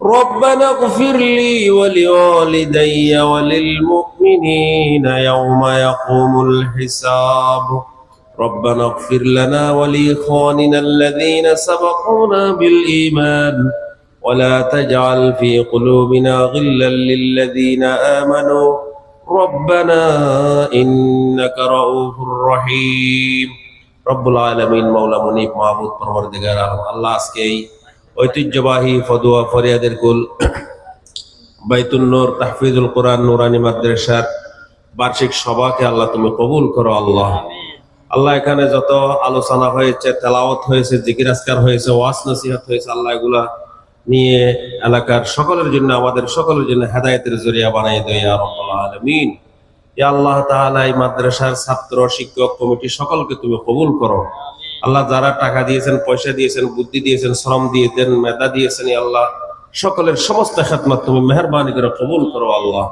ربنا اغفر لي ولوالدي وللمؤمنين يوم يقوم الحساب ربنا اغفر لنا ولإخواننا الذين سبقونا بالإيمان ولا تجعل في قلوبنا غلا للذين آمنوا ربنا إنك رؤوف رحيم رب العالمين مولا منيب معبود পরবর্তীগার আলম আল্লাহ আজকে এই ঐতিহ্যবাহী ফদুয়া ফরিয়াদের কুল। বাইতুল নূর, তাহফিজুল কোরআন, নুরানি মাদ্রাসার বার্ষিক সভাকে আল্লাহ তুমি কবুল করো, আল্লাহ। আল্লাহ এখানে যত আলোচনা হয়েছে, তেলাওয়াত হয়েছে জিকির আজকার হয়েছে ওয়াস নসিহত হয়েছে, আল্লাহ এগুলা নিয়ে এলাকার সকলের জন্য, আমাদের সকলের জন্য হেদায়েতের জরিয়া বানাই দেয় আল্লাহ তাআলা এই মাদ্রাসার ছাত্র, শিক্ষক কমিটি সকলকে তুমি কবুল করো। আল্লাহ যারা টাকা দিয়েছেন, পয়সা দিয়েছেন, বুদ্ধি দিয়েছেন, শ্রম দিয়েছেন মেধা দিয়েছেন আল্লাহ, সকলের সমস্ত খেদমত তুমি মেহরবানি করে কবুল করো আল্লাহ।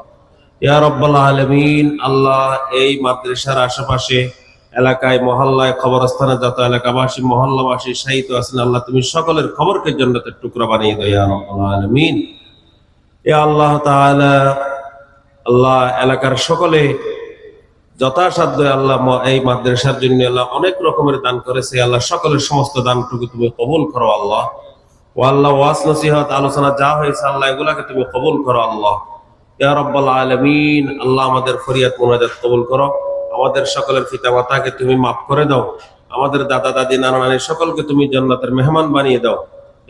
ইয়া রব্বাল আলমিন, আল্লাহ এই মাদ্রাসার আশেপাশে, এলাকায়, মহল্লায় খবরস্থানে যত এলাকাবাসী, মহল্লাবাসী সাহিত্য আছেন, আল্লাহ তুমি সকলের খবরকে জন্নতের টুকরা বানিয়ে দাও, ইয়া রব্বাল আলমিন। ইয়া আল্লাহ তাআলা, আল্লাহ এলাকার সকলে যথাসাধ্য আল্লাহ এই মাদ্রাসার জন্য আল্লাহ অনেক রকমের দান করেছে। আল্লাহ, সকলের সমস্ত দানটুকু তুমি কবুল করো আল্লাহ। ও আল্লাহ ওয়াস নসিহত, আলোচনা যা হয়েছে আল্লাহ, এগুলাকে তুমি কবুল করো আল্লাহ। ইয়া রব্বাল আলামিন, আল্লাহ আমাদের ফরিয়াদ, মোনাজাত কবুল করো। আমাদের সকলের পিতা মাতাকে তুমি মাফ করে দাও। আমাদের দাদা, দাদি, নানা, নানি সকলকে তুমি জান্নাতের মেহমান বানিয়ে দাও।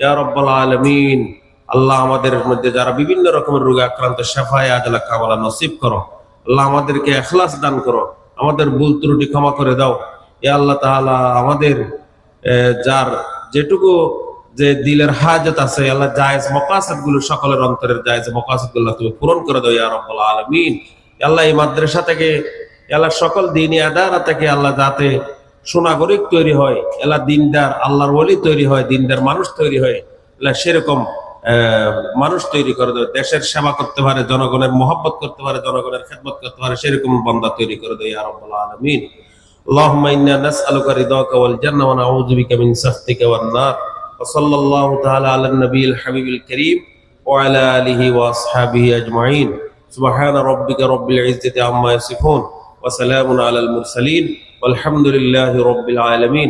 ইয়া রব্বাল আলামিন, আল্লাহ আমাদের মধ্যে যারা বিভিন্ন রকমের রোগে আক্রান্ত শেফায়, আজলা, কামালা নসিব করো। আল্লাহ আমাদেরকে এখলাস দান করো, আমাদের ভুল ত্রুটি ক্ষমা করে দাও। এ আল্লাহ তাআলা আমাদের যার যেটুকু যে দিলের হাজত আছে আল্লাহ জায়েজ মকাসদগুলো সকলের অন্তরের জায়েজ মকাসদগুলো তুমি পূরণ করে দাও ইয়া রাব্বুল আলামিন। আল্লাহ এই মাদ্রাসা থেকে আল্লাহ সকল দিনই আদারা থেকে আল্লাহ যাতে সুনাগরিক তৈরি হয় আল্লাহ দিনদার, আল্লাহর ওলি তৈরি হয়, দিনদার মানুষ তৈরি হয় সেরকম মানুষ তৈরি করে দেয় দেশের সেবা করতে পারে জনগণের মোহাব্বত করতে পারে জনগণের খেদমত করতে পারে সেরকম বান্দা তৈরি করে দেয় ইয়া রাব্বুল আলামিন اللهم إنا نسألك رضاك والجنة ونعوذ بك من سخطك والنار وصلى الله تعالى على النبي الحبيب الكريم وعلى آله وأصحابه أجمعين سبحان ربك رب العزة عما يصفون وسلام على المرسلين والحمد لله رب العالمين